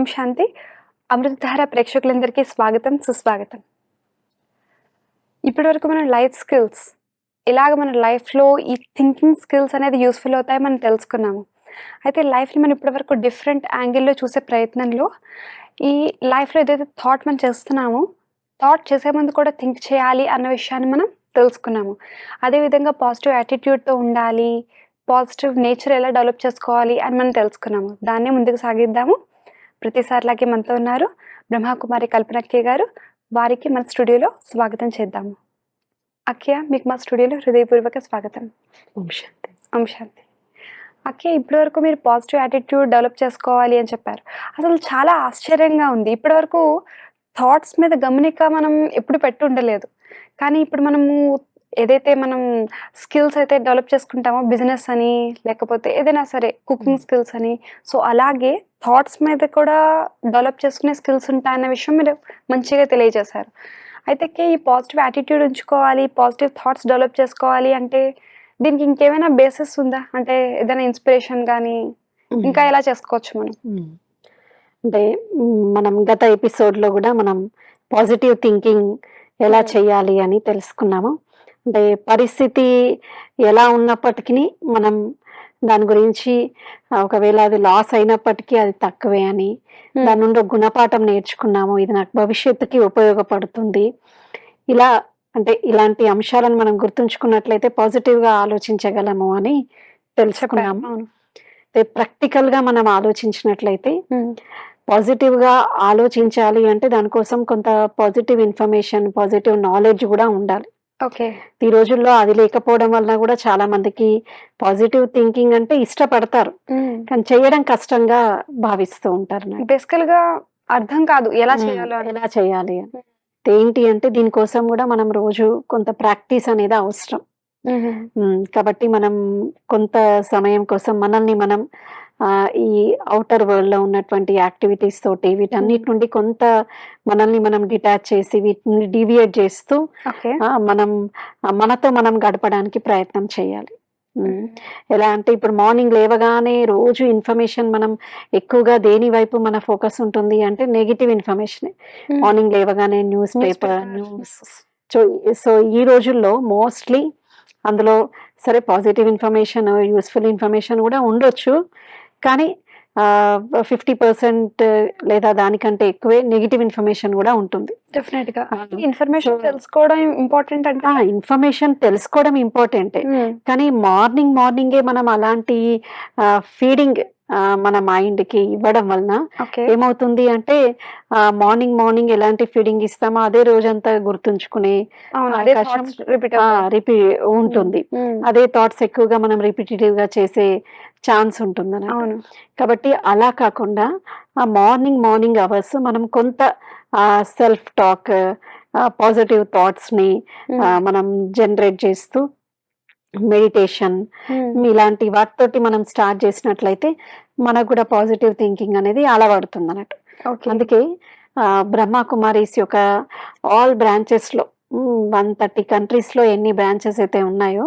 ఓం శాంతి. అమృతధార ప్రేక్షకులందరికీ స్వాగతం సుస్వాగతం. ఇప్పటివరకు మనం లైఫ్ స్కిల్స్ ఇలాగ మన లైఫ్లో ఈ థింకింగ్ స్కిల్స్ అనేది యూస్ఫుల్ అవుతాయి మనం తెలుసుకున్నాము. అయితే లైఫ్ని మనం ఇప్పటివరకు డిఫరెంట్ యాంగిల్లో చూసే ప్రయత్నంలో ఈ లైఫ్లో ఏదైతే థాట్ మనం చేస్తున్నామో థాట్ చేసే ముందు కూడా థింక్ చేయాలి అన్న విషయాన్ని మనం తెలుసుకున్నాము. అదేవిధంగా పాజిటివ్ యాటిట్యూడ్తో ఉండాలి పాజిటివ్ నేచర్ ఎలా డెవలప్ చేసుకోవాలి అని మనం తెలుసుకున్నాము. దాన్నే ముందుకు సాగిద్దాము. ప్రతిసారిలాగే మనతో ఉన్నారు బ్రహ్మకుమారి కల్పనక్య గారు. వారికి మన స్టూడియోలో స్వాగతం చేద్దాము అక్కయ్య మీకు మా స్టూడియోలో హృదయపూర్వక స్వాగతం. ఓం శాంతి. ఓం శాంతి. అక్కయ్య ఇప్పటివరకు మీరు పాజిటివ్ యాటిట్యూడ్ డెవలప్ చేసుకోవాలి అని చెప్పారు. అసలు చాలా ఆశ్చర్యంగా ఉంది. ఇప్పటివరకు థాట్స్ మీద గమనిక మనం ఎప్పుడు పెట్టి ఉండలేదు. కానీ ఇప్పుడు మనము ఏదైతే మనం స్కిల్స్ అయితే డెవలప్ చేసుకుంటామో బిజినెస్ అని లేకపోతే ఏదైనా సరే కుకింగ్ స్కిల్స్ అని సో అలాగే థాట్స్ మీద కూడా డెవలప్ చేసుకునే స్కిల్స్ ఉంటాయన్న విషయం మీరు మంచిగా తెలియజేశారు. అయితే ఈ పాజిటివ్ యాటిట్యూడ్ ఉంచుకోవాలి పాజిటివ్ థాట్స్ డెవలప్ చేసుకోవాలి అంటే దీనికి ఇంకేమైనా బేసిస్ ఉందా? అంటే ఏదైనా ఇన్స్పిరేషన్ కానీ ఇంకా ఎలా చేసుకోవచ్చు మనం. అంటే మనం గత ఎపిసోడ్లో కూడా మనం పాజిటివ్ థింకింగ్ ఎలా. చేయాలి అని తెలుసుకున్నాము. అంటే పరిస్థితి ఎలా ఉన్నప్పటికీ మనం దాని గురించి ఒకవేళ అది లాస్ అయినప్పటికీ అది తక్కువే అని. దాని నుండి ఒక గుణపాఠం నేర్చుకున్నాము. ఇది నాకు భవిష్యత్తుకి ఉపయోగపడుతుంది. ఇలా అంటే ఇలాంటి అంశాలను మనం గుర్తుంచుకున్నట్లయితే పాజిటివ్గా ఆలోచించగలము అని తెలుసుకున్నాము ప్రాక్టికల్గా మనం ఆలోచించినట్లయితే పాజిటివ్గా ఆలోచించాలి అంటే దానికోసం కొంత పాజిటివ్ ఇన్ఫర్మేషన్ పాజిటివ్ నాలెడ్జ్ కూడా ఉండాలి. ఓకే ఈ రోజుల్లో అది లేకపోవడం వల్ల కూడా చాలా మందికి పాజిటివ్ థింకింగ్ అంటే ఇష్టపడతారు. కానీ చేయడం కష్టంగా భావిస్తూ ఉంటారు. బేసికల్గా అర్థం కాదు ఎలా. చేయాలో. ఎలా చేయాలి ఏంటి అంటే దీనికోసం కూడా మనం రోజు కొంత ప్రాక్టీస్ అనేది అవసరం. కాబట్టి మనం కొంత సమయం కోసం మనల్ని మనం ఈ అవుటర్ వరల్డ్లో ఉన్నటువంటి యాక్టివిటీస్ తోటి వీటన్నిటి నుండి కొంత మనల్ని మనం డిటాచ్ చేసి వీటిని డివియేట్ చేస్తూ మనం మనతో మనం గడపడానికి ప్రయత్నం చేయాలి. మ్మ్. ఎలా అంటే ఇప్పుడు మార్నింగ్ లేవగానే రోజు ఇన్ఫర్మేషన్ మనం ఎక్కువగా దేని వైపు మన ఫోకస్ ఉంటుంది అంటే నెగిటివ్ ఇన్ఫర్మేషన్. మార్నింగ్ లేవగానే news paper. News so so ఈ రోజుల్లో మోస్ట్లీ అందులో సరే పాజిటివ్ ఇన్ఫర్మేషన్ యూస్ఫుల్ ఇన్ఫర్మేషన్ కూడా ఉండొచ్చు. కానీ ఫిఫ్టీ పర్సెంట్ లేదా దానికంటే ఎక్కువే నెగిటివ్ ఇన్ఫర్మేషన్ కూడా ఉంటుంది. డెఫినెట్గా. ఇన్ఫర్మేషన్ తెలుసుకోవడం ఇంపార్టెంట్ అంటే? ఆ ఇన్ఫర్మేషన్ తెలుసుకోవడం ఇంపార్టెంటే. మ్మ్. కానీ మార్నింగ్ మార్నింగే మనం అలాంటి ఫీడింగ్ మన మైండ్కి ఇవ్వడం వలన ఏమవుతుంది అంటే మార్నింగ్ మార్నింగ్ ఎలాంటి ఫీడింగ్ ఇస్తామో అదే రోజంతా గుర్తుంచుకునే రిపీ ఉంటుంది. అదే థాట్స్ ఎక్కువగా మనం రిపిటేటివ్గా చేసే ఛాన్స్ ఉంటుంది కాబట్టి అలా కాకుండా ఆ మార్నింగ్ మార్నింగ్ అవర్స్ మనం కొంత సెల్ఫ్ టాక్ పాజిటివ్ థాట్స్ని మనం జనరేట్ చేస్తూ మెడిటేషన్. ఇలాంటి వాటితోటి మనం స్టార్ట్ చేసినట్లయితే మనకు కూడా పాజిటివ్ థింకింగ్ అనేది అలవడుతుంది అన్నట్టు అందుకే ఆ, బ్రహ్మ కుమారీస్ యొక్క ఆల్ బ్రాంచెస్లో వన్ థర్టీ కంట్రీస్లో ఎన్ని బ్రాంచెస్ అయితే ఉన్నాయో.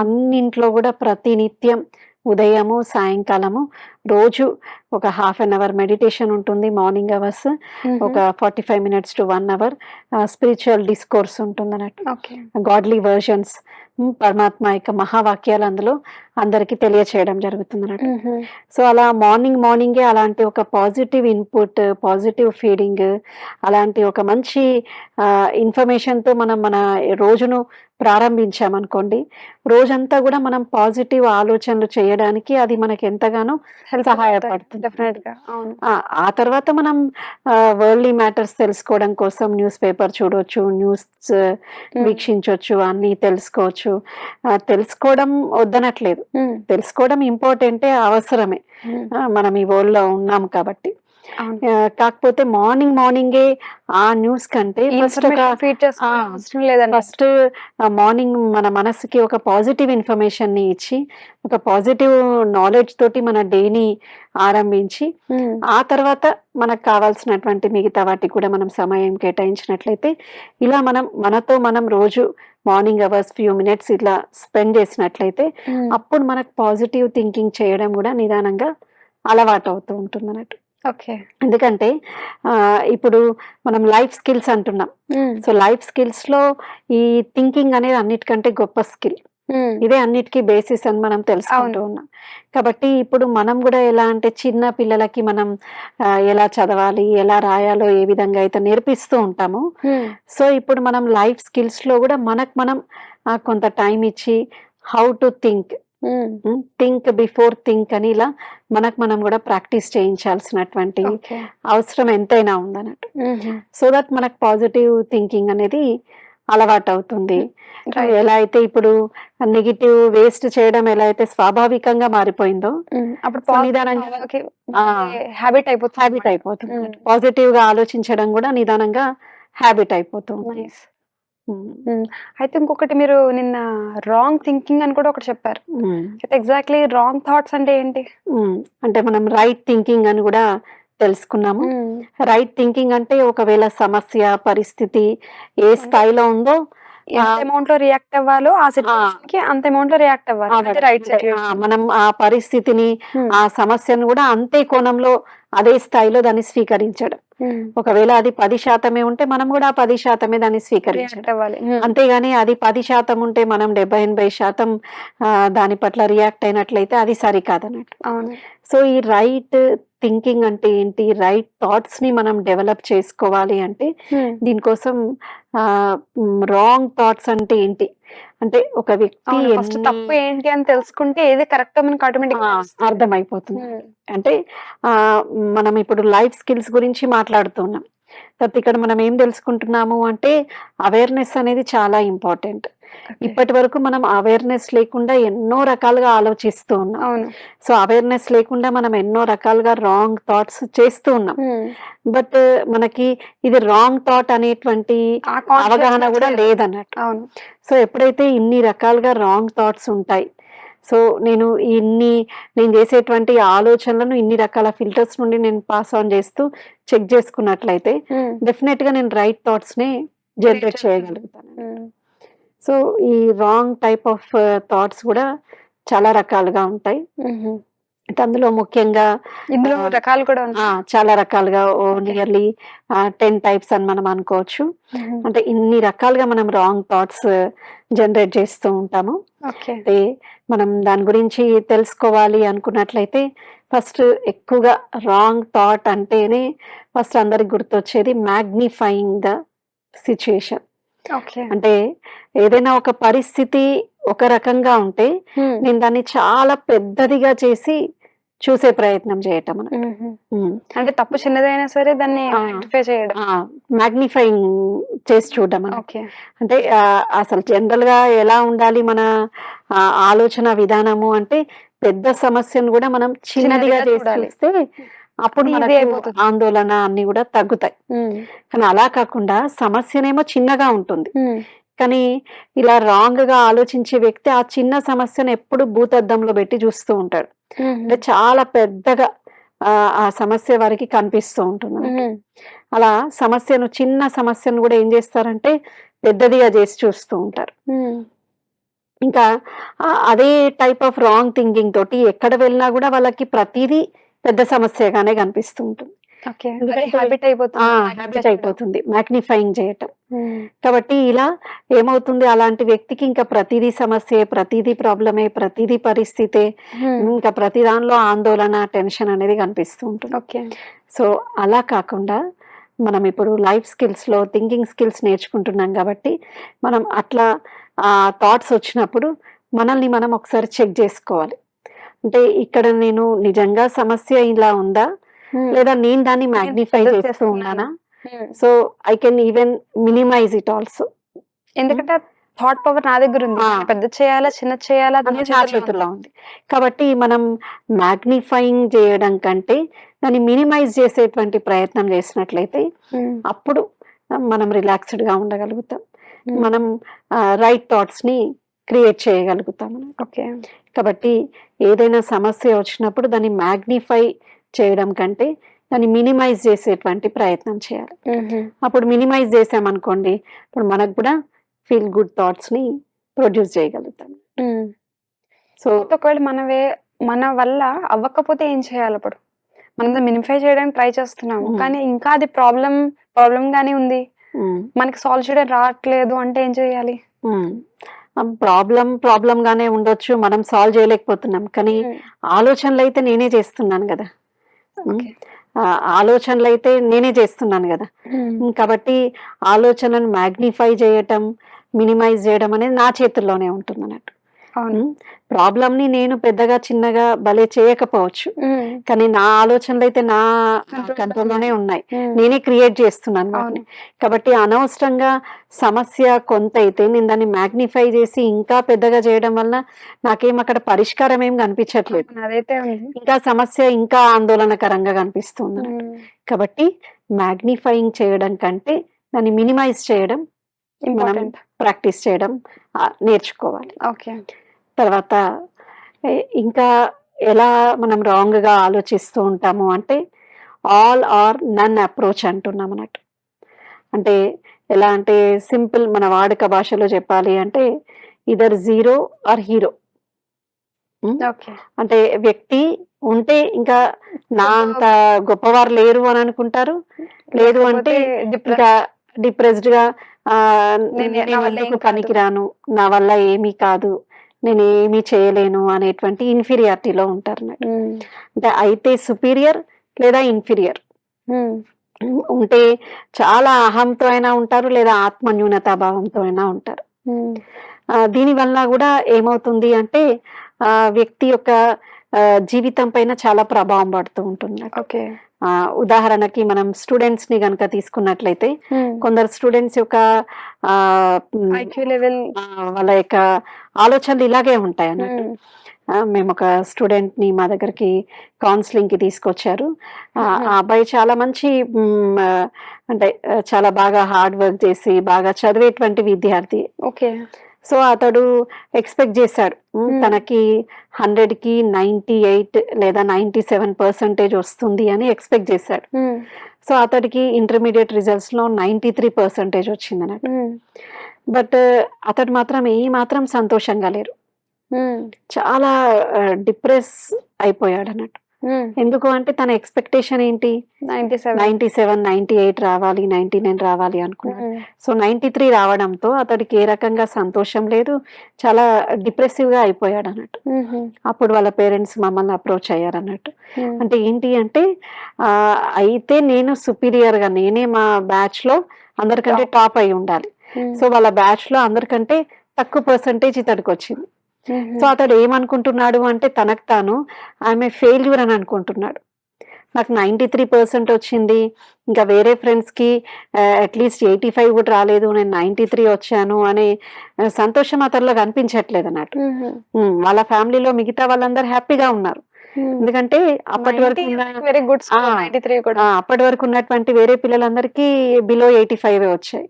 అన్నింట్లో కూడా ప్రతినిత్యం ఉదయము సాయంకాలము రోజు ఒక హాఫ్ అన్ అవర్ మెడిటేషన్ ఉంటుంది మార్నింగ్ అవర్స్. ఒక forty five minutes to one hour spiritual discourse ఉంటుంది అన్నట్టు గాడ్లీ వర్షన్స్ పరమాత్మ యొక్క మహావాక్యాలు అందులో అందరికీ తెలియచేయడం జరుగుతుంది అన్నట్టు. సో అలా మార్నింగ్ మార్నింగే అలాంటి ఒక పాజిటివ్ ఇన్పుట్ పాజిటివ్ ఫీడింగ్ అలాంటి ఒక మంచి ఇన్ఫర్మేషన్తో మనం మన రోజును ప్రారంభించామనుకోండి రోజంతా కూడా మనం పాజిటివ్ ఆలోచనలు చేయడానికి అది మనకి ఎంతగానో సహాయపడుతుంది. ఆ తర్వాత మనం వరల్డ్లీ మ్యాటర్స్ తెలుసుకోవడం కోసం న్యూస్ పేపర్ చూడొచ్చు న్యూస్. వీక్షించవచ్చు అన్నీ తెలుసుకోవచ్చు తెలుసుకోవడం వద్దనట్లేదు. తెలుసుకోవడం ఇంపార్టెంటే అవసరమే. మనం ఈ వరల్డ్లో ఉన్నాం కాబట్టి. కాకపోతే మార్నింగ్ మార్నింగే ఆ న్యూస్ కంటే ఫస్ట్ ఫస్ట్ మార్నింగ్ మన మనసుకి ఒక పాజిటివ్ ఇన్ఫర్మేషన్ని ఇచ్చి ఒక పాజిటివ్ నాలెడ్జ్ తోటి మన డేని ఆరంభించి. ఆ తర్వాత మనకు కావాల్సినటువంటి మిగతా వాటికి కూడా మనం సమయం కేటాయించినట్లయితే ఇలా మనం మనతో మనం రోజు మార్నింగ్ అవర్స్ ఫ్యూ మినిట్స్ ఇట్లా స్పెండ్ చేసినట్లయితే. అప్పుడు మనకు పాజిటివ్ థింకింగ్ చేయడం కూడా నిదానంగా అలవాటు అవుతూ ఉంటుంది అన్నట్టు. ఎందుకంటే ఆహ్, ఇప్పుడు మనం లైఫ్ స్కిల్స్ అంటున్నాం. సో, లైఫ్ స్కిల్స్‌లో ఈ థింకింగ్ అనేది అన్నిటికంటే గొప్ప స్కిల్. ఇదే అన్నిటికి బేసిస్ అని మనం తెలుసుకుంటూ. ఉన్నాం. కాబట్టి ఇప్పుడు మనం గూడా ఎలా అంటే చిన్న పిల్లలకి మనం ఎలా చదవాలి, ఎలా రాయాలో ఏ విధంగా అయితే నేర్పిస్తూ ఉంటామో. సో, ఇప్పుడు మనం లైఫ్ స్కిల్స్‌లో గూడా మనకు మనం కొంత టైమ్ ఇచ్చి how to think. Think before think అని ఇలా మనకు మనం గూడా ప్రాక్టీస్ చేయించాల్సినటువంటి. అవసరం ఎంతైనా ఉందన్నట్టు. సో దట్ మనకు పాజిటివ్ థింకింగ్ అనేది అలవాటవుతుంది. రైట్. ఎలా అయితే ఇప్పుడు నెగెటివ్ వేస్ట్ చేయడం ఎలా అయితే స్వాభావికంగా మారిపోయిందో, హ్మ్. అప్పుడు పాజిటివ్ నిదానంగా హ్యాబిట్ అయిపోతుంది. హ్యాబిట్ అయిపోతుంది. హ్మ్. పాజిటివ్‌గా ఆలోచించడం గూడా నిదానంగా హ్యాబిట్ అయిపోతూ ఉంటుంది. నైస్. హ్మ్. హ్మ్. అయితే ఇంకొకటి మీరు నిన్న రాంగ్ థింకింగ్ అని కూడా ఒకటి చెప్పారు. హ్మ్. అయితే ఎగ్జాక్ట్‌లీ రాంగ్ థాట్స్ అంటే ఏంటి? హ్మ్. అంటే మనం రైట్ థింకింగ్ అని గూడా తెలుసుకున్నాము. హ్మ్. రైట్ థింకింగ్ అంటే ఒకవేళ సమస్య, పరిస్థితి ఏ స్థాయిలో ఉందో ఎంత ఆహ్ అమౌంట్‌లో రియాక్ట్ అవ్వాలో ఆ ఆ! సిట్యుయేషన్‌కి అంత అమౌంట్‌లో రియాక్ట్ అవ్వాలి. అది. రైట్ అంటే ఆ! సిట్యుయేషన్. మనం ఆ పరిస్థితిని, హ్మ్. ఆ సమస్యను గూడా అంతే కోణంలో, అదే స్థాయిలో దాన్ని స్వీకరించడం. ఒకవేళ అది 10% ఉంటే మనం గూడా ఆ 10% దాన్ని స్వీకరించడం. రియాక్ట్ అవ్వాలి. హ్మ్. అంతేగాని అది 10% ఉంటే మనం 70, 80% ఆహ్, దాని పట్ల రియాక్ట్ అయినట్లయితే అది సరికాదన్నట్టు. సో, ఈ రైట్ థింకింగ్ అంటే ఏంటి? రైట్ థాట్స్‌ని మనం డెవలప్ చేసుకోవాలి అంటే హ్మ్. దీనికోసం. రాంగ్ థాట్స్ అంటే ఏంటి? అంటే ఒక వ్యక్తి తప్పు ఏంటి అని తెలుసుకుంటే ఏది కరెక్టో మనకు ఆ! ఆటోమేటిక్‌గా తెలుస్తుంది. అర్థమైపోతుంది. హ్మ్. అంటే మనం ఇప్పుడు లైఫ్ స్కిల్స్ గురించి మాట్లాడుతున్నాం. తర్వాత ఇక్కడ మనం ఏం తెలుసుకుంటున్నాము అంటే అవేర్‌నెస్ అనేది చాలా ఇంపార్టెంట్. ఓకే. ఇప్పటివరకు మనం అవేర్‌నెస్ లేకుండా ఎన్నో రకాలుగా ఆలోచిస్తూ ఉన్నాం. సో, అవేర్‌నెస్ లేకుండా మనం ఎన్నో రకాలుగా రాంగ్ థాట్స్ చేస్తూ ఉన్నాం. బట్ మనకి ఇది రాంగ్ థాట్ అనేటువంటి అవగాహన వచ్చేది. లేదన్నట్టు. అవును. సో, ఎప్పుడైతే ఇన్ని రకాలుగా రాంగ్ థాట్స్ ఉంటాయి. సో, నేను ఇన్ని నేను చేసేటువంటి ఆలోచనలను ఇన్ని రకాల ఫిల్టర్స్ నుండి నేను పాస్ ఆన్ చేస్తూ చెక్ చేసుకున్నట్లయితే హ్మ్. డెఫినిట్‌గా నేను రైట్ థాట్స్‌ని క్రియేట్ జనరేట్. చేయగలుగుతాను. సో, ఈ రాంగ్ టైప్ ఆఫ్ థాట్స్ గూడా చాలా రకాలుగా ఉంటాయి. అయితే అందులో ముఖ్యంగా ఇందులో రకాలు కూడా? చాలా రకాలుగా. నియర్లీ 10 టైప్స్ అని మనం అనుకోవచ్చు. అంటే ఇన్ని రకాలుగా మనం రాంగ్ థాట్స్ జనరేట్ చేస్తూ ఉంటాము. ఓకే. అయితే మనం దాని గురించి తెలుసుకోవాలి అనుకున్నట్లయితే ఫస్ట్ ఎక్కువగా రాంగ్ థాట్ అంటేనే ఫస్ట్ అందరికి గుర్తొచ్చేది మ్యాగ్నిఫైయింగ్ ద సిట్యుయేషన్. ఓకే. అంటే ఏదైనా ఒక పరిస్థితి ఒక రకంగా ఉంటే. నేను దాన్ని చాలా పెద్దదిగా చేసి చూసే ప్రయత్నం చేయటం. అంటే తప్పు చిన్నదైనా సరే దాన్ని చేయడం. మ్యాగ్నిఫైయింగ్ చేసి చూడడం. ఓకే. అంటే అసలు జనరల్‌గా ఎలా ఉండాలి మన ఆలోచన విధానము అంటే పెద్ద సమస్యను గూడా మనం చిన్నదిగా. చూస్తే అప్పుడు. ఆందోళన అన్నీ గూడా తగ్గుతాయి. కానీ అలా కాకుండా సమస్యనేమో చిన్నగా ఉంటుంది. కానీ ఇలా రాంగ్‌గా ఆలోచించే వ్యక్తి ఆ చిన్న సమస్యను ఎప్పుడు భూతద్దంలో పెట్టి చూస్తూ ఉంటాడు. అంటే. చాలా పెద్దగా ఆ సమస్య వారికి కనిపిస్తూ. హ్మ్. అలా సమస్యను చిన్న సమస్యను గూడా ఏం చేస్తారంటే పెద్దదిగా చేసి చూస్తూ ఉంటారు. ఇంకా అదే టైప్ ఆఫ్ రాంగ్ థింకింగ్ తోటి ఎక్కడ వెళ్ళినా గూడా వాళ్ళకి ప్రతీదీ పెద్ద సమస్యగానే కనిపిస్తూ ఉంటుంది. హ్యాబిట్ ఆ! అయిపోతుంది. మ్యాగ్నిఫైయింగ్ చేయటం. కాబట్టి ఇలా ఏమవుతుంది అలాంటి వ్యక్తికి ఇంకా ప్రతీదీ సమస్యే, ప్రతీదీ ప్రాబ్లమే, ప్రతీదీ పరిస్థితే. ఇంకా ప్రతి దానిలో ఆందోళన, టెన్షన్ అనేది కనిపిస్తూ ఉంటుంది. ఓకే. సో, అలా కాకుండా మనం ఇప్పుడు లైఫ్ స్కిల్స్‌లో థింకింగ్ స్కిల్స్ నేర్చుకుంటున్నాం కాబట్టి మనం అట్లా ఆహ్, థాట్స్ వచ్చినప్పుడు మనల్ని మనం ఒకసారి చెక్ చేసుకోవాలి. అంటే ఇక్కడ నేను నిజంగా సమస్య ఇలా ఉందా? హ్మ్. లేదా నేను దాన్ని నేను మ్యాగ్నిఫై చేస్తూ చేస్తున్నానా? ఉన్నానా? So, I can even minimize it also. ఎందుకంటే థాట్ పవర్ నా దగ్గరుంది. ఆ! దాన్ని పెద్దది చేయాలా? చిన్నది చేయాలా? నా నా చేతుల్లో ఉంది. ఉంది. కాబట్టి మనం మ్యాగ్నిఫైయింగ్ చేయడం కంటే దాన్ని మినిమైజ్ చేసేటువంటి ప్రయత్నం చేసినట్లయితే హ్మ్. అప్పుడు మనం రిలాక్స్‌డ్‌గా ఉండగలుగుతాం. హ్మ్. మనం రైట్ థాట్స్‌ని క్రియేట్ చేయగలుగుతాం. ఓకే. కాబట్టి ఏదైనా సమస్య వచ్చినప్పుడు దాన్ని మ్యాగ్నిఫై చేయడం కంటే దాన్ని మినిమైజ్ చేసేటువంటి ప్రయత్నం చేయాలి. అప్పుడు మినిమైజ్ చేసామనుకోండి ఇప్పుడు మనకు కూడా ఫీల్ గుడ్ థాట్స్‌ని ప్రొడ్యూస్ చేయగలుగుతాం. సో ఒకవేళ మనవే మన వల్ల అవ్వకపోతే ఏం చేయాలప్పుడు? మనం మినిఫై చేయడానికి ట్రై చేస్తున్నాము. కానీ ఇంకా అది ప్రాబ్లం ప్రాబ్లం గానే ఉంది. మనకి సాల్వ్ చేయడం రావట్లేదు అంటే ఏం చేయాలి? ప్రాబ్లం ప్రాబ్లం గానే ఉండొచ్చు మనం సాల్వ్ చేయలేకపోతున్నాం. కానీ ఆలోచనలు అయితే నేనే చేస్తున్నాను కదా. ఆలోచనలు అయితే నేనే చేస్తున్నాను కదా. కాబట్టి ఆలోచనను మ్యాగ్నిఫై చేయటం మినిమైజ్ చేయడం అనేది నా చేతుల్లోనే ఉంటుంది అన్నట్టు అవును. ప్రాబ్లమ్ని నేను పెద్దగా చిన్నగా భలే చేయకపోవచ్చు. కానీ నా ఆలోచనలు అయితే నా కంట్రోల్లోనే ఉన్నాయి. నేనే క్రియేట్ చేస్తున్నాను. కాబట్టి అనవసరంగా సమస్య కొంత అయితే నేను దాన్ని మ్యాగ్నిఫై చేసి ఇంకా పెద్దగా చేయడం వల్ల నాకేం అక్కడ పరిష్కారం ఏం కనిపించట్లేదు. ఇంకా సమస్య ఇంకా ఆందోళనకరంగా కనిపిస్తుంది. కాబట్టి మ్యాగ్నిఫైయింగ్ చేయడం కంటే దాన్ని మినిమైజ్ చేయడం ప్రాక్టీస్ చేయడం నేర్చుకోవాలి. ఓకే తర్వాత ఇంకా ఎలా మనం రాంగ్గా ఆలోచిస్తూ ఉంటాము అంటే ఆల్ ఆర్ నన్ అప్రోచ్ అంటున్నాం అన్నట్టు. అంటే ఎలా అంటే సింపుల్ మన వాడుక భాషలో చెప్పాలి అంటే ఇదర్ జీరో ఆర్ హీరో అంటే వ్యక్తి ఉంటే ఇంకా నా అంత గొప్పవారు లేరు అని అనుకుంటారు. లేదు అంటే ఇంకా డిప్రెస్డ్గా నేను-. పనికిరాను? నా వల్ల ఏమీ కాదు. నేను ఏమీ చేయలేను అనేటువంటి ఇన్ఫీరియారిటీలో ఉంటారు అన్నట్టు. అంటే అయితే సుపీరియర్ లేదా ఇన్ఫీరియర్ ఉంటే చాలా అహంతో అయినా ఉంటారు లేదా ఆత్మ న్యూనతాభావంతో అయినా ఉంటారు. దీనివల్ల కూడా ఏమవుతుంది అంటే ఆ వ్యక్తి యొక్క జీవితం పైన చాలా ప్రభావం పడుతూ ఉంటుంది ఓకే. ఉదాహరణకి మనం స్టూడెంట్స్ని గనక తీసుకున్నట్లయితే కొందరు స్టూడెంట్స్ యొక్క లెవెల్ వాళ్ళ యొక్క ఆలోచనలు ఇలాగే ఉంటాయి అన్నట్టు ఆ, మేము ఒక స్టూడెంట్ని మా దగ్గరికి కౌన్సిలింగ్కి తీసుకొచ్చారు. ఆ Mhm. ఆ అబ్బాయి చాలా మంచి అంటే చాలా బాగా హార్డ్ వర్క్ చేసి బాగా చదివేటువంటి విద్యార్థి. ఓకే సో అతడు ఎక్స్పెక్ట్ చేశాడు. తనకి హండ్రెడ్కి నైన్టీ ఎయిట్ లేదా నైన్టీ సెవెన్ పర్సెంటేజ్ వస్తుంది అని ఎక్స్పెక్ట్ చేశాడు సో అతడికి ఇంటర్మీడియట్ రిజల్ట్స్లో నైన్టీ త్రీ పర్సెంటేజ్ వచ్చింది అన్నట్టు బట్ అతడు మాత్రం ఏ మాత్రం సంతోషంగా లేరు. చాలా డిప్రెస్ అయిపోయాడు అన్నట్టు ఎందుకు అంటే తన ఎక్స్పెక్టేషన్ ఏంటి? నైన్టీ సెవెన్ నైన్టీ ఎయిట్ రావాలి నైన్టీ నైన్ రావాలి అనుకున్నాడు. సో నైన్టీ త్రీ రావడంతో అతడికి ఏ రకంగా సంతోషం లేదు చాలా డిప్రెసివ్గా అయిపోయాడు అన్నట్టు. అప్పుడు వాళ్ళ పేరెంట్స్ మమ్మల్ని అప్రోచ్ అయ్యారు అన్నట్టు అంటే ఏంటి అంటే ఆ, అయితే నేను సుపీరియర్గా నేనే మా బ్యాచ్లో అందరికంటే టాప్ అయి ఉండాలి. సో వాళ్ళ బ్యాచ్లో అందరికంటే తక్కువ పర్సంటేజ్ ఇతడికి వచ్చింది సో అతడు ఏమనుకుంటున్నాడు అంటే తనకు తాను ఆమె ఫెయిల్యూర్ అని అనుకుంటున్నాడు. నాకు నైంటీ త్రీ పర్సెంట్ వచ్చింది. ఇంకా వేరే ఫ్రెండ్స్కి అట్లీస్ట్ ఎయిటీ ఫైవ్ కూడా రాలేదు. నేను నైంటీ త్రీ వచ్చాను అనే సంతోషం అతనిలో కనిపించట్లేదు అన్నట్టు వాళ్ళ ఫ్యామిలీలో మిగతా వాళ్ళందరూ హ్యాపీగా ఉన్నారు. ఎందుకంటే అప్పటి వరకు వెరీ గుడ్ అప్పటి వరకు ఉన్నటువంటి వేరే పిల్లలందరికీ బిలో ఎయిటీ ఫైవ్ వచ్చాయి.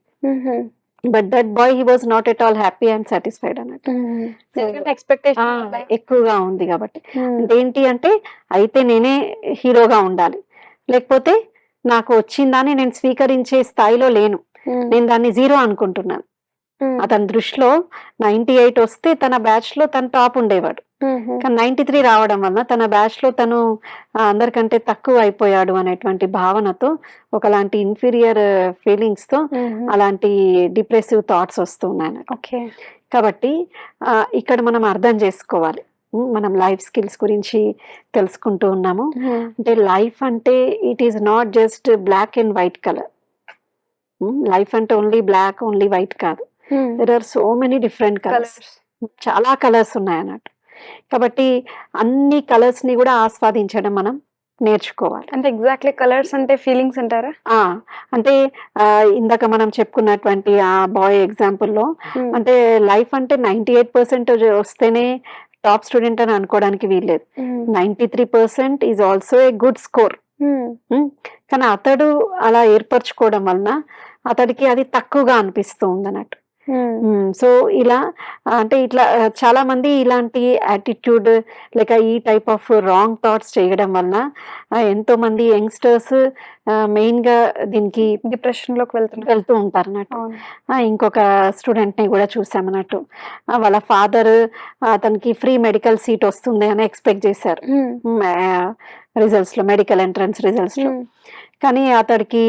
But that boy he was not at all happy and satisfied అన్నట్టు. ఎక్స్పెక్టేషన్ ఎక్కువగా ఉంది కాబట్టి. అంటే ఏంటి అంటే అయితే నేనే హీరోగా ఉండాలి. లేకపోతే నాకు వచ్చిందని నేను స్వీకరించే స్థాయిలో లేను. నేను దాన్ని జీరో అనుకుంటున్నాను. అతని దృష్టిలో నైన్టీ ఎయిట్ వస్తే తన బ్యాచ్లో తను టాప్ ఉండేవాడు. కానీ నైన్టీ త్రీ రావడం వల్ల తన బ్యాచ్లో తను అందరికంటే తక్కువ అయిపోయాడు అనేటువంటి భావనతో ఒకలాంటి ఇన్ఫీరియర్ ఫీలింగ్స్తో అలాంటి డిప్రెసివ్ థాట్స్ వస్తున్నాయి. ఓకే. కాబట్టి ఇక్కడ మనం అర్థం చేసుకోవాలి. మనం లైఫ్ స్కిల్స్ గురించి తెలుసుకుంటూ ఉన్నాము. అంటే లైఫ్ అంటే it is not just black and white colour. Life అంటే ఓన్లీ బ్లాక్ ఓన్లీ వైట్ కాదు. There are so many different colours చాలా కలర్స్ ఉన్నాయి అన్నట్టు కాబట్టి అన్ని కలర్స్ని కూడా ఆస్వాదించడం మనం నేర్చుకోవాలి. అంటే ఎగ్జాక్ట్లీ కలర్స్ అంటే ఫీలింగ్స్ అంటారా? అంటే ఇందాక మనం చెప్పుకున్నటువంటి ఆ బాయ్ ఎగ్జాంపుల్లో అంటే లైఫ్ అంటే నైన్టీ ఎయిట్ పర్సెంటేజ్ వస్తేనే టాప్ స్టూడెంట్ అని అనుకోవడానికి వీల్లేదు. Ninety three percent is also a good score కానీ అతడు అలా ఏర్పరచుకోవడం వలన అతడికి అది తక్కువగా అనిపిస్తూ ఉంది అన్నట్టు. సో, ఇలా అంటే ఇట్లా ఆహ్, చాలామంది ఇలాంటి యాటిట్యూడ్ లేక ఈ టైప్ ఆఫ్ రాంగ్ థాట్స్ చేయడం వలన ఆహ్, ఎంతోమంది యంగ్‌స్టర్స్ ఆహ్, మెయిన్‌గా దీనికి డిప్రెషన్‌లోకి వెళ్తున్నారు. వెళ్తూ ఉంటారన్నట్టు. అవును. ఆ! ఇంకొక స్టూడెంట్‌ని గూడా చూసామన్నట్టు. ఆహ్, వాళ్ళ ఫాదర్ అతనికి ఫ్రీ మెడికల్ సీట్ వస్తుంది అని ఎక్స్‌పెక్ట్ చేశారు. ఆహ్, రిజల్ట్స్‌లో మెడికల్ ఎంట్రన్స్ రిజల్ట్స్‌లో. హ్మ్. కానీ అతడికి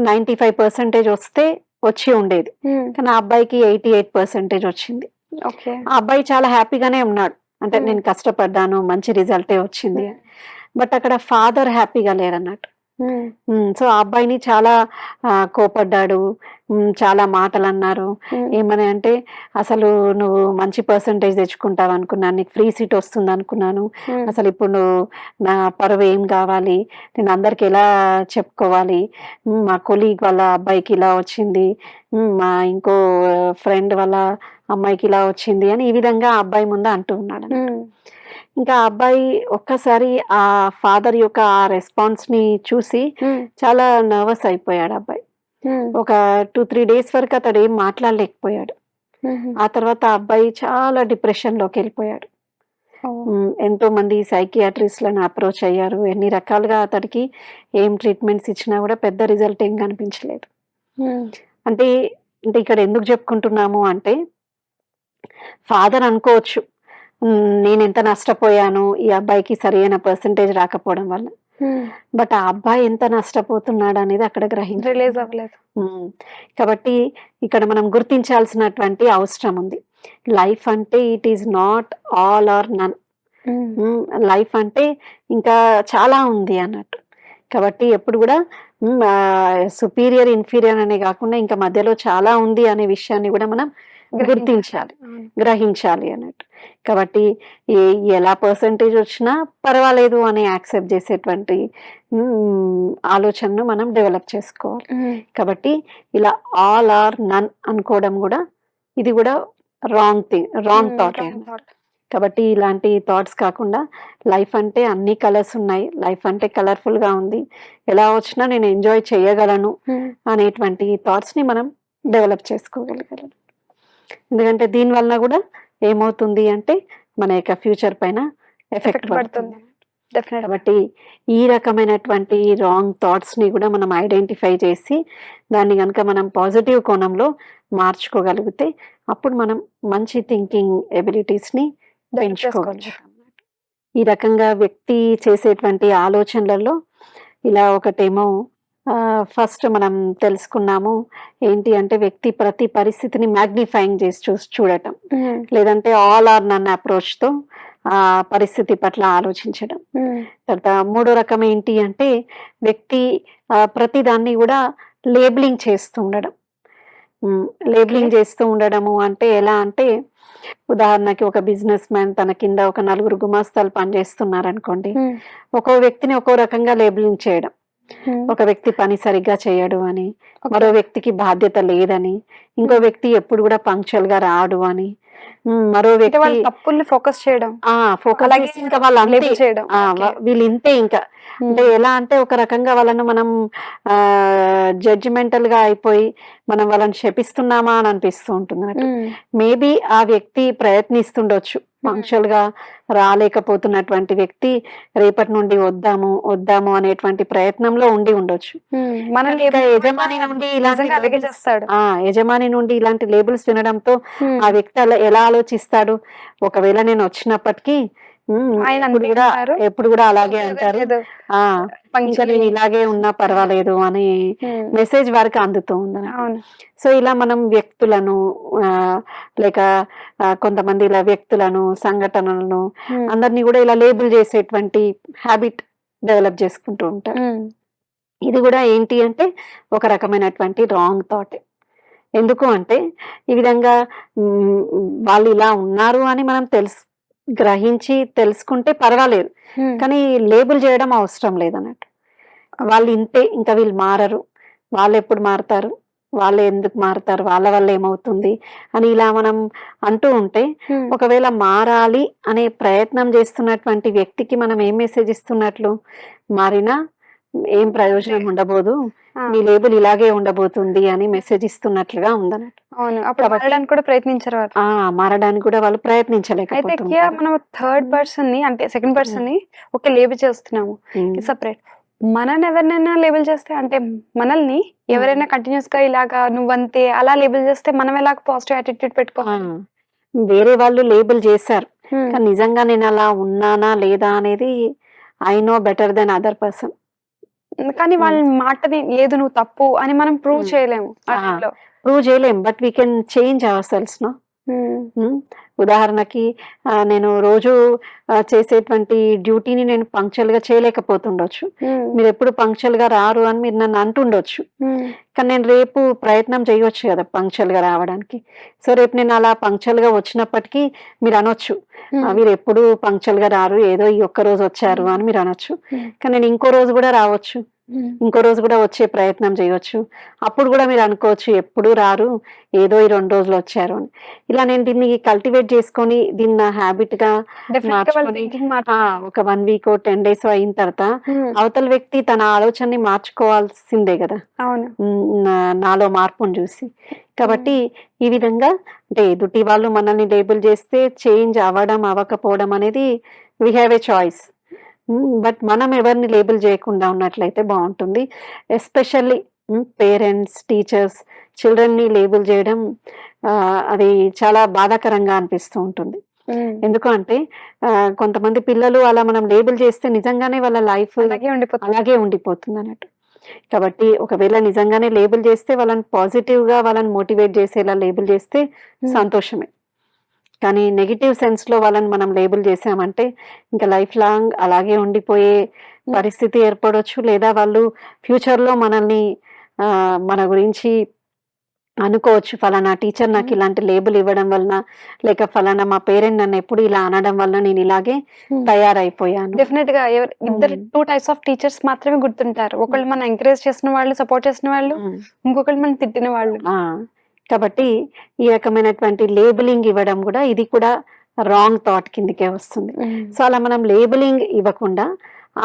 95% వస్తే వచ్చి ఉండేది. హ్మ్. కానీ ఆ అబ్బాయికి 88% వచ్చింది. ఓకే. ఆ అబ్బాయి చాలా హ్యాపీగానే ఉన్నాడు. అంటే హ్మ్. నేను కష్టపడ్డాను. మంచి రిజల్టే వచ్చింది. బట్ అక్కడ ఫాదర్ హ్యాపీగా లేరన్నట్టు. హ్మ్. హ్మ్. సో, ఆ అబ్బాయిని చాలా ఆహ్, కోపడ్డాడు. హ్మ్. చాలా మాటలన్నారు. హ్మ్. ఏమని అంటే, "అసలు నువ్వు మంచి పర్సెంటేజ్ తెచ్చుకుంటావనుకున్నాను. నీకు ఫ్రీ సీట్ వస్తుందనుకున్నాను. హ్మ్. అసలిప్పుడు నువ్వు నా పరువు ఏం కావాలి? నేను అందరికి ఎలా చెప్పుకోవాలి? హ్మ్. మా కొలీగ్ వాళ్ళ అబ్బాయికి ఇలా వచ్చింది. హ్మ్. మా ఇంకో ఫ్రెండ్ వాళ్ళ అమ్మాయికి ఇలా వచ్చింది" అని ఈ విధంగా ఆ అబ్బాయి ముందు అంటూ ఉన్నాడన్నమాట. హ్మ్. ఇంకా ఆ అబ్బాయి ఒక్కసారి ఆ ఫాదర్ యొక్క ఆ రెస్పాన్స్‌ని చూసి హ్మ్. చాలా నర్వస్ అయిపోయాడు అబ్బాయి. ఒక 2, 3 డేస్ వరకు అతడు ఏం మాట్లాడలేకపోయాడు. ఆ తర్వాత ఆ అబ్బాయి చాలా డిప్రెషన్‌లోకెళ్ళిపోయాడు. ఓహ్! హ్మ్. ఎంతోమంది సైకియాట్రిస్ట్‌లను అప్రోచ్ అయ్యారు. ఎన్ని రకాలుగా అతడికి ఏం ట్రీట్మెంట్స్ ఇచ్చినా కూడా పెద్ద రిజల్ట్ ఏం కనిపించలేదు. అంటే, అంటే ఇక్కడ ఎందుకు చెప్పుకుంటున్నాము అంటే ఫాదర్ అనుకోవచ్చు. హ్మ్. నేనెంత నష్టపోయాను ఈ అబ్బాయికి సరైన పర్సెంటేజ్ రాకపోవడం వల్ల. బట్ ఆ అబ్బాయి ఎంత నష్టపోతున్నాడనేది అక్కడ రిలీజ్ గ్రహించలేదు. అవ్వలేదు. కాబట్టి ఇక్కడ మనం గుర్తించాల్సినటువంటి అవసరం ఉంది. లైఫ్ అంటే it is not all or none. Life అంటే ఇంకా చాలా ఉంది అన్నట్టు. కాబట్టి ఎప్పుడు. ఆహ్, సుపీరియర్, ఇన్ఫీరియర్ అనే గాకుండా ఇంకా మధ్యలో చాలా ఉంది అనే విషయాన్ని గూడా మనం. గుర్తించాలి. గ్రహించాలి అన్నట్టు. కాబట్టి ఏ ఎలా పర్సెంటేజ్ వచ్చినా పర్వాలేదు అని యాక్సెప్ట్ చేసేటువంటి. ఆలోచనను మనం డెవలప్ చేసుకోవాలి. కాబట్టి ఇలా ఆల్ ఆర్ నన్ అనుకోవడం గూడా ఇది గూడా రాంగ్ థింగ్. రాంగ్. థాటే. కాబట్టి ఇలాంటి థాట్స్ కాకుండా లైఫ్ అంటే అన్ని కలర్స్ ఉన్నాయి. లైఫ్ అంటే కలర్‌ఫుల్‌గా ఉంది. ఎలా వచ్చినా నేను ఎంజాయ్ చేయగలను. అనేటువంటి థాట్స్‌ని మనం డెవలప్ చేసుకోగలగాలి. ఎందుకంటే దీని వలన గూడా ఏమవుతుంది అంటే మన యొక్క ఫ్యూచర్ పైన ఎఫెక్ట్ పడుతుంది. కాబట్టి ఈ రకమైనటువంటి రాంగ్ థాట్స్‌ని గూడా మనం ఐడెంటిఫై చేసి దాన్ని గనుక మనం పాజిటివ్ కోణంలో మార్చుకోగలిగితే అప్పుడు మనం మంచి థింకింగ్ ఎబిలిటీస్‌ని. పెంచుకోగలుగుతాం. ఈ రకంగా వ్యక్తి చేసేటువంటి ఆలోచనలలో ఇలా ఒకటేమో ఫస్ట్ మనం తెలుసుకున్నాము. ఏంటి అంటే వ్యక్తి ప్రతి పరిస్థితిని మాగ్నిఫైయింగ్ చేసి చూసి చూడటం. లేదంటే ఆల్ ఆర్ నన్ అప్రోచ్‌తో ఆ పరిస్థితి పట్ల ఆలోచించడం. తర్వాత మూడో రకం ఏంటి అంటే వ్యక్తి ఆహ్, ప్రతిదాన్ని గూడా లేబులింగ్ చేస్తూ ఉండడం. ఓకే. లేబులింగ్ చేస్తూ ఉండడము అంటే ఎలా అంటే ఉదాహరణకి ఒక బిజినెస్ మ్యాన్ తన కింద ఒక నలుగురు గుమాస్తాలు పనిచేస్తున్నారనుకోండి. హ్మ్. ఒక్కో వ్యక్తిని ఒక్కో రకంగా లేబులింగ్ చేయడం. హ్మ్. ఒక వ్యక్తి పని సరిగ్గా చేయడు అని. మరో వ్యక్తికి బాధ్యత లేదని, ఇంకో. వ్యక్తి ఎప్పుడు గూడా పంక్చువల్‌గా రాడు అని. మరో వ్యక్తి వాళ్ళ తప్పుల్ని ఫోకస్ చేయడం. ఆ! ఫోకస్ ఇంకా వాళ్ళు అంతే. చేయడం. వీళ్ళు ఇంతే ఇంకా. అంటే. ఎలా అంటే ఒక రకంగా వాళ్ళను మనం ఆహ్, జడ్జిమెంటల్‌గా అయిపోయి మనం వాళ్ళని శపిస్తున్నామా అని అనిపిస్తూ. హ్మ్. మేబీ ఆ వ్యక్తి ప్రయత్నిస్తుండొచ్చు. హ్మ్. పంక్చువల్‌గా రాలేకపోతున్నటువంటి వ్యక్తి రేపటి నుండి వద్దాము, వద్దాము అనేటువంటి ప్రయత్నంలో ఉండి ఉండొచ్చు. మనల్ని ఎప్పుడు యజమాని నుండి ఇలాంటి! యజమాని నుండి ఇలాంటి లేబుల్స్ వినడంతో. ఆ వ్యక్తి అలా ఎలా ఆలోచిస్తాడు? ఒకవేళ నేను వచ్చినప్పటికి. ఆయన ఎప్పుడు గూడా అలాగే అంటారు. ఇంకా నేను ఇలాగే ఉన్నా పర్వాలేదు అని. మెసేజ్ వారికి అందుతూ. అవును. సో, ఇలా మనం వ్యక్తులను లేక కొంతమంది ఇలా వ్యక్తులను, సంఘటనలను. అందరిని గూడా ఇలా లేబుల్ చేసేటువంటి హాబిట్ డెవలప్ చేసుకుంటూ ఉంటారు. ఇది గూడా ఏంటి అంటే ఒక రకమైనటువంటి రాంగ్ థాటే. ఎందుకు అంటే ఈ విధంగా వాళ్ళు ఇలా ఉన్నారు అని మనం తెలుసు గ్రహించి తెలుసుకుంటే పర్వాలేదు. కానీ లేబుల్ చేయడం అవసరం లేదన్నట్టు. వాళ్ళు ఇంతే ఇంకా వీళ్ళు మారరు. వాళ్ళెప్పుడు మారతారు? వాళ్ళు ఎందుకు మారతారు? వాళ్ళ వల్ల ఏమవుతుంది? అని ఇలా మనం అంటూ ఉంటే. ఒకవేళ మారాలి అనే ప్రయత్నం చేస్తున్నటువంటి వ్యక్తికి మనం ఏం మెసేజ్ ఇస్తున్నట్లు? మారినా ఏం ప్రయోజనం ఉండబోదు. మీ లేబుల్ ఇలాగే ఉండబోతుంది అని మెసేజ్ ఇస్తున్నట్లుగా ఉందన్నట్టు. అవును. అప్పుడు మారడానికి కూడా ప్రయత్నించారు మారడానికి కూడా వాళ్ళు అయితే కియా మనం థర్డ్ పర్సన్ని అంటే సెకండ్ పర్సన్ని ఒక లేబుల్ చేస్తున్నాము. సపరేట్ మనని ఎవరినైనా లేబుల్ చేస్తే అంటే మనల్ని ఎవరైనా కంటిన్యూస్గా ఇలాగా నువ్వంతే అలా లేబుల్ చేస్తే మనం ఎలా పాజిటివ్ యాటిట్యూడ్ పెట్టుకోవాలి? వేరే వాళ్ళు లేబుల్ చేశారు. కానీ నిజంగా నేను అలా ఉన్నానా లేదా అనేది I know better than other person కానీ వాళ్ళ మాటని లేదు నువ్వు తప్పు అని మనం ప్రూవ్ Hmm. చేయలేము. ప్రూవ్ చేయలేం but we can change ourselves no Hmm. ఉదాహరణకి నేను రోజు చేసేటువంటి డ్యూటీని నేను punctual గా చేయలేకపోతుండొచ్చు. మీరు ఎప్పుడు punctual గా రారు అని మీరు నన్ను అంటుండొచ్చు. కానీ నేను రేపు ప్రయత్నం చేయొచ్చు కదా punctual గా రావడానికి సో రేపు నేను అలా punctual గా వచ్చినప్పటికీ మీరు అనొచ్చు Hmm. "ఆ, వీరు ఎప్పుడు punctual గా రారు ఏదో ఈ ఒక్క రోజు వచ్చారు అని మీరు అనొచ్చు. కానీ నేను ఇంకో రోజు కూడా రావచ్చు. ఇంకో రోజు కూడా వచ్చే ప్రయత్నం చేయొచ్చు. అప్పుడు కూడా మీరు అనుకోవచ్చు ఎప్పుడు రారు ఏదో ఈ రెండు రోజులు వచ్చారు అని. ఇలా నేను దీన్ని కల్టివేట్ చేసుకొని దీన్ని నా హ్యాబిట్గా ఒక వన్ వీక్ టెన్ డేస్ అయిన తర్వాత. అవతల వ్యక్తి తన ఆలోచనని మార్చుకోవాల్సిందే కదా. నాలో మార్పును చూసి. కాబట్టి ఈ విధంగా అంటే ఎదుటి వాళ్ళు మనల్ని లేబుల్ చేస్తే చేంజ్ అవ్వడం అవ్వకపోవడం అనేది we have a choice but మనం ఎవరిని లేబుల్ చేయకుండా ఉన్నట్లయితే బాగుంటుంది. ఎస్పెషల్లీ పేరెంట్స్ టీచర్స్ చిల్డ్రన్ని లేబుల్ చేయడం అది చాలా బాధాకరంగా అనిపిస్తూ ఉంటుంది. Hmm. ఎందుకు అంటే ఆ, కొంతమంది పిల్లలు అలా మనం లేబుల్ చేస్తే నిజంగానే వాళ్ళ లైఫ్ అలాగే ఉండిపోతుంది. అన్నట్టు. కాబట్టి ఒకవేళ నిజంగానే లేబుల్ చేస్తే వాళ్ళని పాజిటివ్గా వాళ్ళని మోటివేట్ చేసేలా లేబుల్ చేస్తే Hmm. సంతోషమే. కానీ నెగిటివ్ సెన్స్లో వాళ్ళని మనం లేబుల్ చేసామంటే ఇంకా లైఫ్ లాంగ్ అలాగే ఉండిపోయే పరిస్థితి ఏర్పడవచ్చు లేదా వాళ్ళు ఫ్యూచర్లో మనల్ని మన గురించి అనుకోవచ్చు ఫలానా టీచర్ నాకు Hmm. ఇలాంటి లేబుల్ ఇవ్వడం వలన లేక ఫలానా మా పేరెంట్ నన్ను ఎప్పుడు ఇలా అనడం వలన నేను ఇలాగే Hmm. తయారైపోయాను డెఫినెట్గా ఎవరు- ఇద్దరు Hmm. Two types of teachers మాత్రమే గుర్తుంటారు ఒకళ్ళు మనం ఎంకరేజ్ చేసిన వాళ్ళు సపోర్ట్ చేసిన వాళ్ళు Hmm. ఇంకొకళ్ళు మనం తిట్టిన వాళ్ళు కాబట్టి ఈ రకమైనటువంటి లేబులింగ్ ఇవ్వడం కూడా ఇది కూడా రాంగ్ థాట్ కిందకే వస్తుంది. సో అలా మనం లేబులింగ్ ఇవ్వకుండా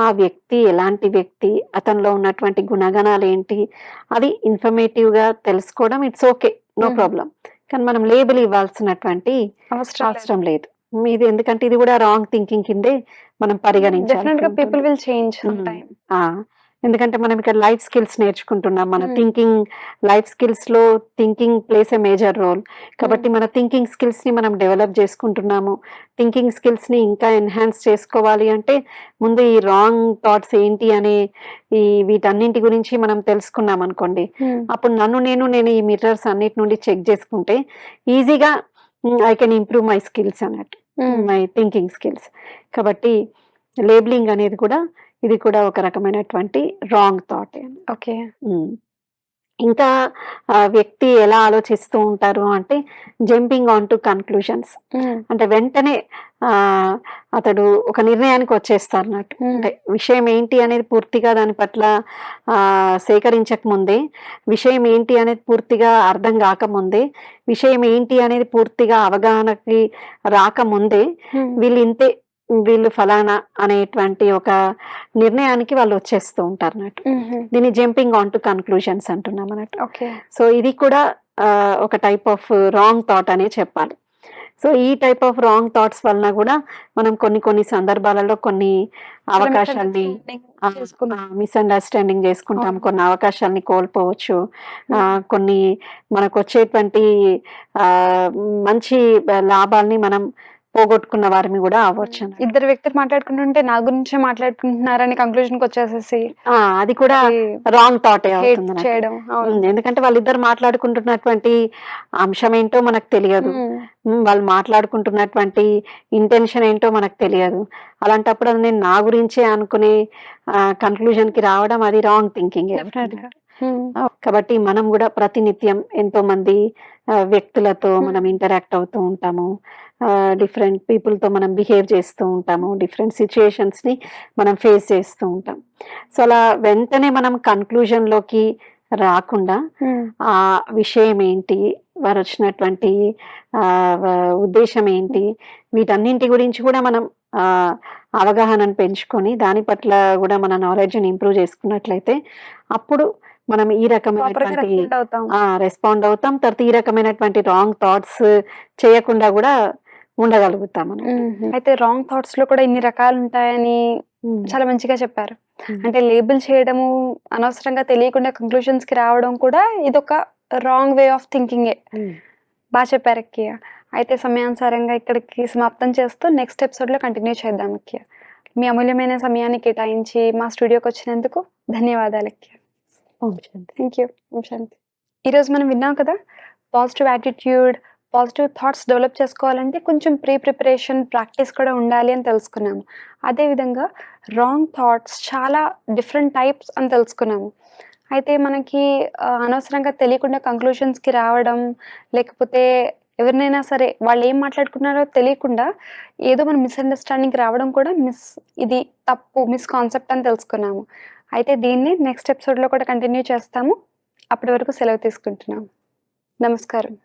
ఆ వ్యక్తి ఎలాంటి వ్యక్తి అతనిలో ఉన్నటువంటి గుణగణాలు ఏంటి అది ఇన్ఫర్మేటివ్గా తెలుసుకోవడం ఇట్స్ ఓకే నో. ప్రాబ్లం కానీ మనం లేబుల్ ఇవ్వాల్సినటువంటి అవసరం అవసరం లేదు. ఇది ఎందుకంటే ఇది కూడా రాంగ్ థింకింగ్ కిందే మనం పరిగణించాలి. గా పీపుల్ విల్ చేంజ్ ఎందుకంటే మనం ఇక్కడ లైఫ్ స్కిల్స్ నేర్చుకుంటున్నాం. మన Hmm. Thinking life స్కిల్స్లో thinking plays a major role కాబట్టి మన థింకింగ్ స్కిల్స్ని మనం డెవలప్ చేసుకుంటున్నాము. థింకింగ్ స్కిల్స్ని ఇంకా ఎన్హాన్స్ చేసుకోవాలి అంటే ముందు ఈ రాంగ్ థాట్స్ ఏంటి అనే ఈ వీటన్నింటి గురించి మనం తెలుసుకున్నాం అనుకోండి. అప్పుడు నన్ను నేను నేను ఈ మిర్రర్స్ అన్నిటి నుండి చెక్ చేసుకుంటే ఈజీగా I can improve my skills అన్నట్టు. మై థింకింగ్ స్కిల్స్ కాబట్టి లేబులింగ్ అనేది కూడా ఇది కూడా ఒక రకమైనటువంటి రాంగ్ థాట్ ఓకే. ఇంకా వ్యక్తి ఎలా ఆలోచిస్తూ ఉంటారు అంటే జంపింగ్ ఆన్ టు కన్క్లూషన్స్ అంటే వెంటనే అతడు ఒక నిర్ణయానికి వచ్చేస్తారు అన్నట్టు. అంటే విషయం ఏంటి అనేది పూర్తిగా దాని పట్ల ఆ, సేకరించక ముందే విషయం ఏంటి అనేది పూర్తిగా అర్థం కాకముందే విషయం ఏంటి అనేది పూర్తిగా అవగాహనకి రాకముందే వీళ్ళు ఇంతే వీళ్ళు ఫలానా అనేటువంటి ఒక నిర్ణయానికి వాళ్ళు వచ్చేస్తూ ఉంటారు అన్నట్టు దీన్ని జంపింగ్ ఆన్ టు కన్క్లూజన్స్ అంటున్నాం అన్నట్టు సో ఇది కూడా ఒక టైప్ ఆఫ్ రాంగ్ థాట్ అనే చెప్పాలి. సో ఈ టైప్ ఆఫ్ రాంగ్ థాట్స్ వలన కూడా మనం కొన్ని కొన్ని సందర్భాలలో కొన్ని అవకాశాన్ని మిస్అండర్స్టాండింగ్ చేసుకుంటాం. కొన్ని అవకాశాలని కోల్పోవచ్చు. కొన్ని మనకు వచ్చేటువంటి మంచి లాభాల్ని మనం పోగొట్టుకున్న వారిని కూడా అవ్వచ్చు. ఇద్దరు వ్యక్తులు మాట్లాడుకుంటుంటే నా గురించే మాట్లాడుకుంటున్నారని కంక్లూజన్కి వచ్చేసేసి అది కూడా రాంగ్ థాట్. చేయడం ఎందుకంటే వాళ్ళిద్దరు మాట్లాడుకుంటున్నటువంటి అంశం ఏంటో మనకు తెలియదు. వాళ్ళు మాట్లాడుకుంటున్నటువంటి ఇంటెన్షన్ ఏంటో మనకు తెలియదు. అలాంటప్పుడు అది నేను నా గురించే అనుకునే కన్క్లూజన్కి రావడం అది రాంగ్ థింకింగ్ కాబట్టి మనం కూడా ప్రతినిత్యం ఎంతో మంది వ్యక్తులతో. మనం ఇంటరాక్ట్ అవుతూ ఉంటాము. డిఫరెంట్ పీపుల్తో మనం బిహేవ్ చేస్తూ ఉంటాము. డిఫరెంట్ సిచ్యుయేషన్స్ని మనం ఫేస్ చేస్తూ ఉంటాం. సో అలా వెంటనే మనం కన్క్లూజన్లోకి రాకుండా ఆ విషయం ఏంటి వారు వచ్చినటువంటి ఉద్దేశం ఏంటి వీటన్నింటి గురించి కూడా మనం అవగాహనను పెంచుకొని దాని పట్ల గూడా మన నాలెడ్జ్‌ని ఇంప్రూవ్ చేసుకున్నట్లయితే అప్పుడు మనం ఈ రకమైనటువంటి రెస్పాండ్ అవుతాం. ఆ! రెస్పాండ్ అవుతాం. తర్వాత ఈ రకమైనటువంటి రాంగ్ థాట్స్ చేయకుండా గూడా ఉండగలుగుతామనమాట. హుహు. అయితే రాంగ్ థాట్స్‌లో కూడా ఇన్ని రకాలుంటాయని హ్మ్. చాలా మంచిగా చెప్పారు. అంటే లేబుల్ చేయడము, అనవసరంగా తెలియకుండా కంక్లూషన్స్‌కి రావడం కూడా ఇదొక రాంగ్ వే ఆఫ్ థింకింగే. హ్మ్. బా చెప్పారు అక్కయ్య. అయితే సమయానుసారంగా ఇక్కడికి సమాప్తం చేస్తూ నెక్స్ట్ ఎపిసోడ్‌లో కంటిన్యూ చేద్దాం అక్కయ్య. మీ అమూల్యమైన సమయాన్ని కేటాయించి మా స్టూడియోకొచ్చినందుకు ధన్యవాదాలు అక్కయ్య. ఓం శాంతి. Thank you. ఓం శాంతి. ఈరోజు మనం విన్నాం కదా! Positive attitude, positive thoughts develop చేసుకోవాలంటే కొంచెం ప్రీ ప్రిపరేషన్, ప్రాక్టీస్ కూడా ఉండాలి అని తెలుసుకున్నాము. అదేవిధంగా రాంగ్ థాట్స్ చాలా డిఫరెంట్ టైప్స్ అని తెలుసుకున్నాము. అయితే మనకి అనవసరంగా తెలియకుండా కంక్లూషన్స్‌కి రావడం, లేకపోతే ఎవరినైనా సరే వాళ్ళేం మాట్లాడుకున్నారో తెలియకుండా ఏదో మనం మిస్‌అండర్‌స్టాండింగ్‌కి రావడం కూడా మిస్ ఇది తప్పు, మిస్‌కాన్సెప్ట్ అని తెలుసుకున్నాము. అయితే దీన్ని నెక్స్ట్ ఎపిసోడ్లో కూడా కంటిన్యూ చేస్తాము. అప్పటి వరకు సెలవు తీసుకుంటున్నాము నమస్కారం.